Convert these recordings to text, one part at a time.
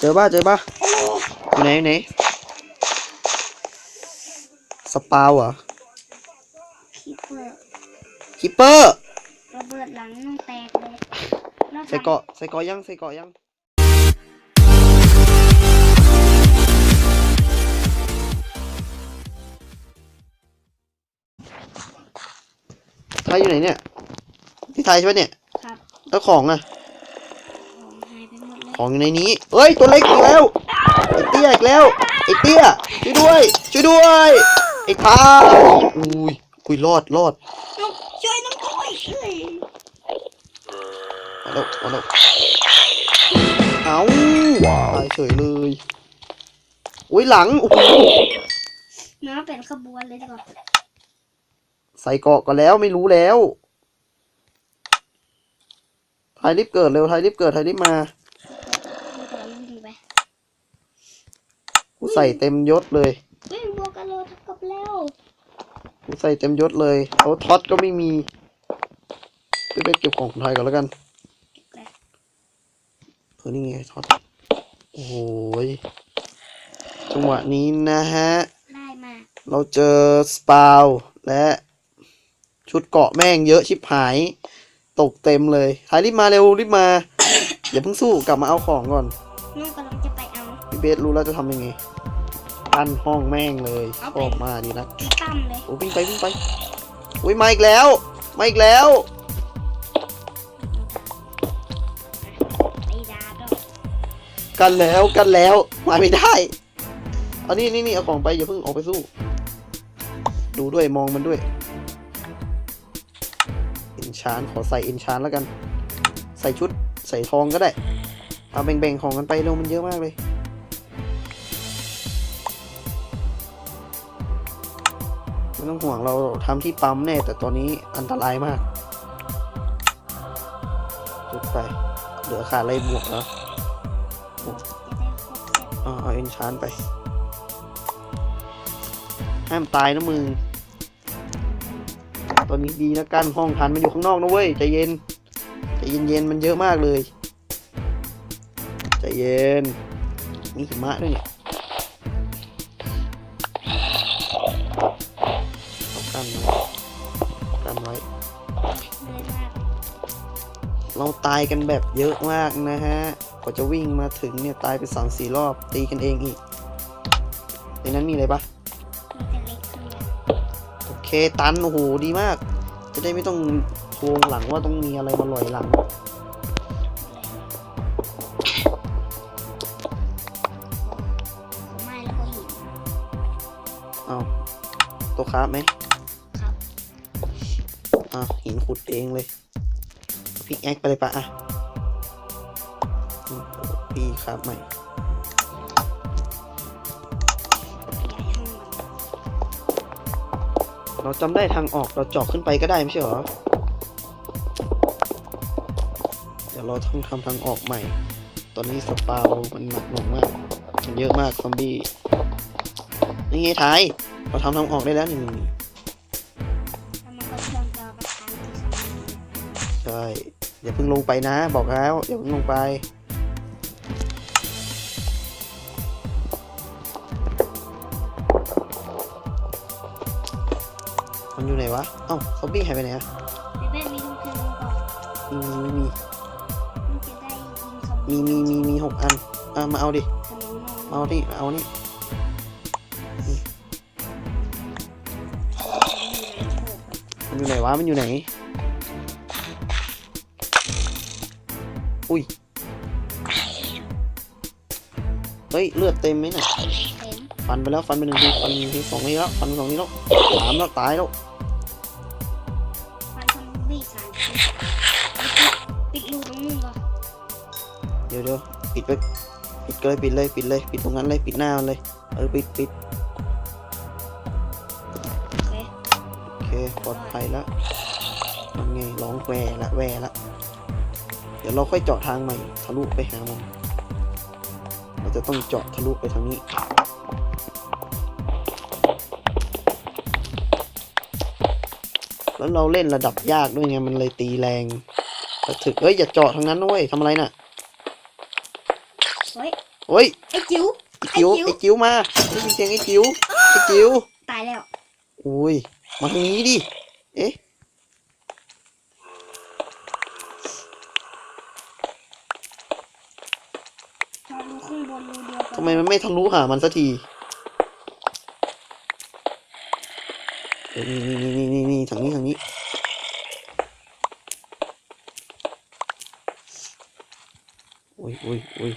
เจอป่ะเจอป่ะอยู่ไหนอยู่ไหนสปาวเหรอคิปเปอร์คิปเปอร์ระเบิดหลังน้องแตกเลยแล้วใส่เกาะใส่เกาะยังใส่เกาะยังไทยอยู่ไหนเนี่ยที่ไทยใช่ปะเนี่ย ครับ แล้วของอะ ของหายไปหมดเลย ของอยู่ในนี้เอ้ยตัวเล็กอีกแล้วไอ้เตี้ยอีกแล้วไอ้เตี้ยช่วยด้วยช่วยด้วยไอ้ท้าอุ้ยอุ้ยรอดรอดน้องช่วยน้องด้วยช่วยมาแล้วมาแล้วเอาตายเฉยเลยอุ้ยหลังโอ้โหน้องเป็นขบวนเลยดีกว่าใส่เกาะก่อนแล้วไม่รู้แล้วไทยรีบเกิดเร็วไทยรีบเกิดไทยรีบมา ดูก่อนวิ่งไป กูใส่เต็มยศเลยวิ่งบวกกันโลเทับกับแล้วกูใส่เต็มยศเลยเอาท็อตก็ไม่มีไปไปเก็บของของไทยก่อนแล้วกันเออนี่ไงท็อตโอ้โหยจังหวะนี้นะฮะได้มาเราเจอสปาวและชุดเกาะแม่งเยอะชิบหาย ตกเต็มเลยไทยรีบมาเร็วรีบมา อย่าเพิ่งสู้กลับมาเอาของก่อนน้องกำลังจะไปเอาพี่เบสรู้แล้วจะทำยังไง ปั้นห้องแม่งเลยชเอาไปอบมาดีนะที่ตั้มเลยโอ้วิ่งไปวิ่งไปอุ้ยมาอีกแล้วมาอีกแล้ว ไอ้ดาก็กันแล้วกันแล้วมาไม่ได้ เอานี่นี่นี่เอาของไปอย่าเพิ่งออกไปสู้ ดูด้วยมองมันด้วยเอ็นชานขอใส่เอ็นชานแล้วกัน ใส่ชุดใส่ทองก็ได้เอาแบ่งๆของกันไปเร็วมันเยอะมากเลย ไม่ต้องห่วงเราทำที่ปั๊มแน่ แต่ตอนนี้อันตรายมาก จุดไป เหลือขาดอะไรบวกแล้วจะได้ครบเสร็จเอาเอาเอ็นชานไป ห้ามตายนะมึง ตอนนี้ดีนะกันห้องทันมันอยู่ข้างนอกนะเว้ยใจเย็นใจเย็นเย็นๆมันเยอะมากเลยใจเย็นมีหิมะด้วยเนี่ย กันไว้เลยมากเราตายกันแบบเยอะมากนะฮะกว่าจะวิ่งมาถึงเนี่ยตายไปสามสี่รอบตีกันเองอีก ในนั้นมีอะไรปะมีแต่เล็กขึ้นเลยโอเคตันโอ้โหดีมาก จะได้ไม่ต้องทวงหลังว่าต้องมีอะไรมาลอยหลังผมไม่แล้วก็หินเอาตัวคราฟไหมครับอะ หินขุดเองเลยพิกแอคไปเลยปะอะพี่คราฟใหม่เราจำได้ทางออกเราเจาะขึ้นไปก็ได้ไม่ใช่หรอ เดี๋ยวเราต้องทำทางออกใหม่ ตอนนี้สปาวมันหนักหน่วงมากมันเยอะมากซอมบี้ นี่ไงท้าย เราทำทางออกได้แล้วนี่ อย่าเพิ่งลงไปนะ บอกแล้วอย่าเพิ่งลงไป มันอยู่ไหนวะ เอ้าซอมบี้หายไปไหนอะในแม่มีลูกเทนก่อนมีมีมีมันจะได้ยิงซอมมีบี้มีมีมีหกอันอะมาเอาดิ ขนมนมมาเอาดิเอานี่มันอยู่ไหนวะ มันอยู่ไหน อุ้ย เฮ้ย เลือดเต็มไหมน่ะเต็มฟันไปแล้วฟันไปหนึ่งทีฟันหนึ่งทีสองทีแล้วฟันไปสองทีแล้วสามแล้วตายแล้วฟันซอมบี้สามทีปิดรูตรงนู้นก่อนเดี๋ยวเดี๋ยวปิดไปปิดเลยปิดเลยปิดเลยปิดตรงนั้นเลยปิดหน้ามันเลยเออปิดปิดโอเคโอเคปลอดภัยแล้วมันไงร้องแหวละแหวละเดี๋ยวเราค่อยเจาะทางใหม่ทะลุไปหามัน เราจะต้องเจาะทะลุไปทางนี้แล้วเราเล่นระดับยากด้วยไงมันเลยตีแรงกระถึกเอ้ยอย่าเจาะทางนั้นนะเว้ยทำอะไรน่ะเฮ้ยโอ้ยไอ้จิ๋วไอ้จิ๋วไอ้จิ๋วไอ้จิ๋วมาได้ยินเสียงไอ้จิ๋วไอ้จิ๋วตายแล้วอุ้ยมาทางนี้ดิเอ๊ะ จอดรูข้างบนรูเดียวกั ทำไมมันไม่ทะลุหามันสักทีนี่นี่นี่นี่นี่ทางนี้ทางนี้อุ้ยอุ้ยอุ้ย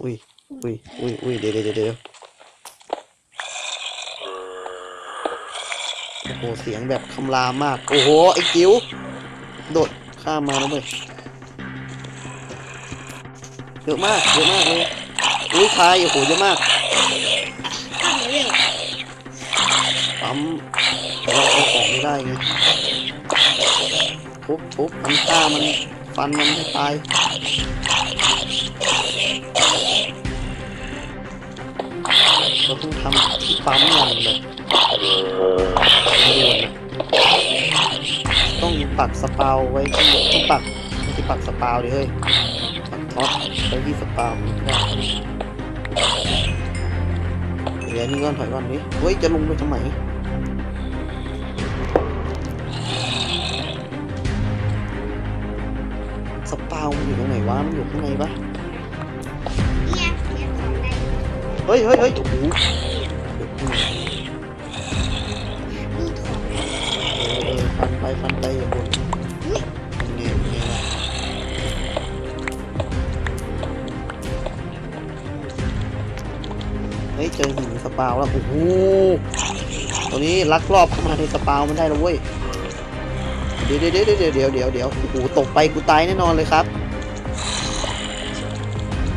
อุ้ยอุ้ยอุ้ยอุ้ยเดี๋ยวเดี๋ยวเดี๋ยวโอ้โหเสียงแบบคำรามมาก โอ้โห ไอ้จิ๋วโดดข้ามมาแล้วเว้ย เยอะมากเยอะมากเลยอุ้ยทายโอ้โหเยอะมากข้ามเร็วปั๊มแต่เราเอาของไม่ได้ไงทุบทุบมันฆ่ามันฟันมันให้ตายเราต้องทำที่ปั๊มอย่างแบบด่วนต้องปักสปาวไว้ที่ต้องปักไม่ปักสปาวดิเฮ้ย ท็อตไปที่สปาร์ได้เดี๋ยวนี่ก่อนถอยก่อนดิเฮ้ย จะลงไปทำไมสปาวมันอยู่ตรงไหนวะ มันอยู่ข้างในปะเนี่ยเนี่ยของได้เฮ้ยเฮ้ยเฮ้ยโอ้โห ฮ้ยเจอหินสปาวแล้วโอ้โหตัวนี้ลักลอบเข้ามาในสปาวมันได้แล้วเว้ยเดี๋ยวเดี๋ยวเดี๋ยวเดี๋ยวเดี๋ยวเดี๋ยวโอ้โหตกไปกูตายแน่นอนเลยครับ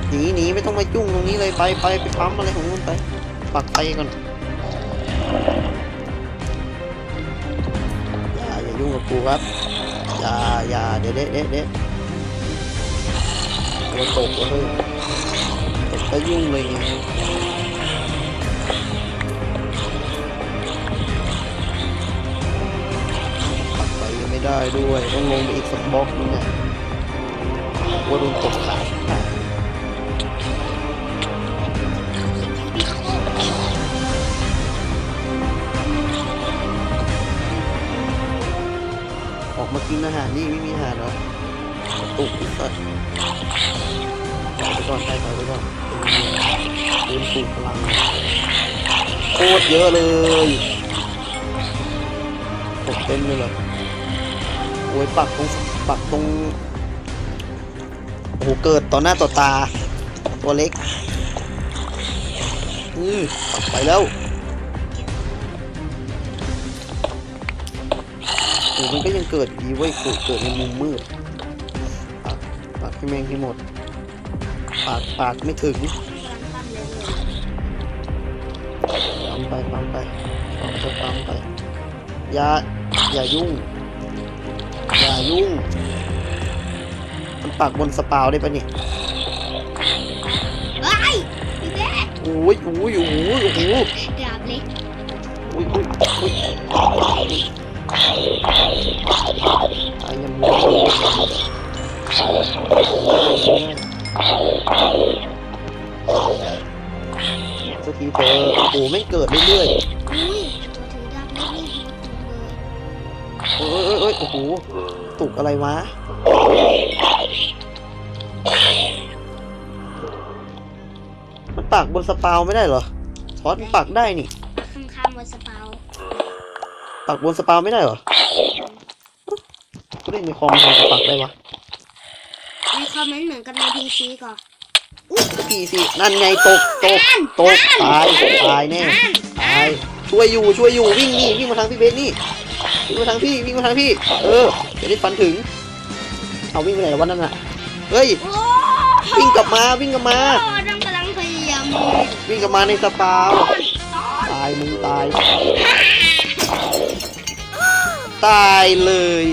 หนีหนีไม่ต้องมาจุ้งตรงนี้เลยไปไปไปปั๊มอะไรของมันไปปักไฟก่อนอย่าอย่ายุ่งกับกูครับอย่าอย่าเดี๋ยวเด็ดเด็ดเด็ดโอ้ตกเลยตกก็ยุ่งเลยไง ได้ด้วย ต้องลงไปอีกสักบล็อกนึงเนี่ยว่าโดนตกขาดออกมากินอาหารนี่ไม่มีอาหารเหรอตุกสัตว์ถอยไปก่อนไปถอยไปก่อนปืนสูบพลังโคตรเยอะเลยตกเต็มเลยเหรอ โอ้ยปักตรงปักตรงโอ้โหเกิดต่อหน้าต่อตา ตัวเล็กอือไปแล้วโอ้มันก็ยังเกิดดีเว้ยเกิดเกิดในมุมมืดปักปักให้แม่งให้หมดปากปากไม่ถึงปั๊มไปปั๊มไปปั๊มไปปั๊มไปอย่าอย่ายุ่ง อย่ายุ่ง มันปักบนสปาวได้ปะเนี่ยเฮ้ยพี่เบ๊โอ้ยโอ้ยโอ้ยโอ้โหดาบเล็กอุ้ยอุ้ยอุ้ยตายยังไงสักทีเธอโอ้โหไม่งเกิดเรื่อยอุ้ เลยๆเอ้ยเอ้ยเอ้ยโอ้โหตุกอะไรวะมันปักบนสปาวไม่ได้เหรอทอสมันปักได้นี่ข้างข้างบนสปาวปักบนสปาวไม่ได้เหรอกูเล่นในคอมมันจะปักได้วะในคอมเมนต์เหมือนกันในพีซีก่อนพีสินั่นไงตกตกตกตายตายแน่ตายช่วยอยู่ช่วยอยู่วิ่งนี่วิ่งมาทางพี่เบสนี่ วิ่งมาทางพี่วิ่งมาทางพี่ เออจะได้ฟันถึง เอาวิ่งไปไหนวะนั่นน่ะเฮ้ยโอ้วิ่งกลับมาวิ่งกลับมาโอ้น้องกำลังพยายามวิ่งกลับมาในสปาวตายมึงตาย ตายเลย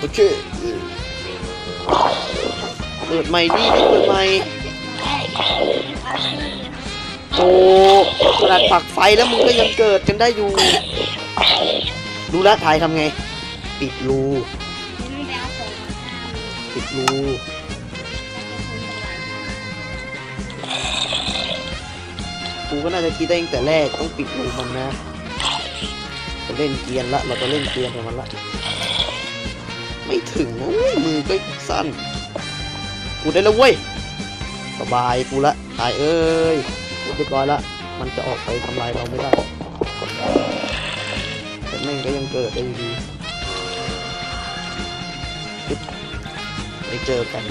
โอเคเปิดใหม่ดิเปิดใหม่โอ้ขนาดปักไฟแล้วมึงก็ยังเกิดกันได้อยู่ รู้แล้วถ่ายทำไง ปิดรูปิดรูกูก็น่าจะคิดได้ตั้งแต่แรกต้องปิดรูมันนะจะเล่นเกียนละ เราจะเล่นเกียนของมันละ ไม่ถึงมือก็สั้น กูได้แล้วเว้ย สบายกูละ ตายเอ้ยเรียบร้อยละ มันจะออกไปทำลายเราไม่ได้ แม่งก็ยังเกิดได้อยู่ดีไปเจอกัน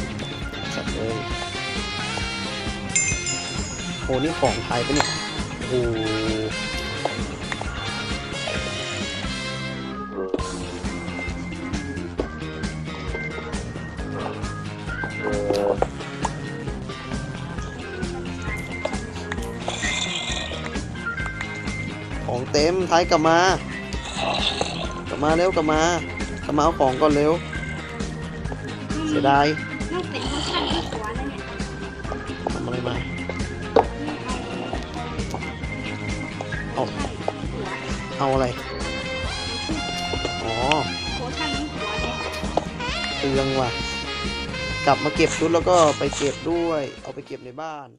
สัตว์เลยโหนี่ของไทยปะเนี่ยโอ้ของเต็มไทยกลับมา กลับมาเร็วกลับมากลับมาเอาของก่อนเร็ว เสียดายนอกเป็นเพราะฉันที่หัวแล้วเนี่ยทำอะไรมาเอาเอาอะไร อ๋อโคชั่นทั้งหัวเลยเตืองว่ะ กลับมาเก็บชุดแล้วก็ไปเก็บด้วย เอาไปเก็บในบ้าน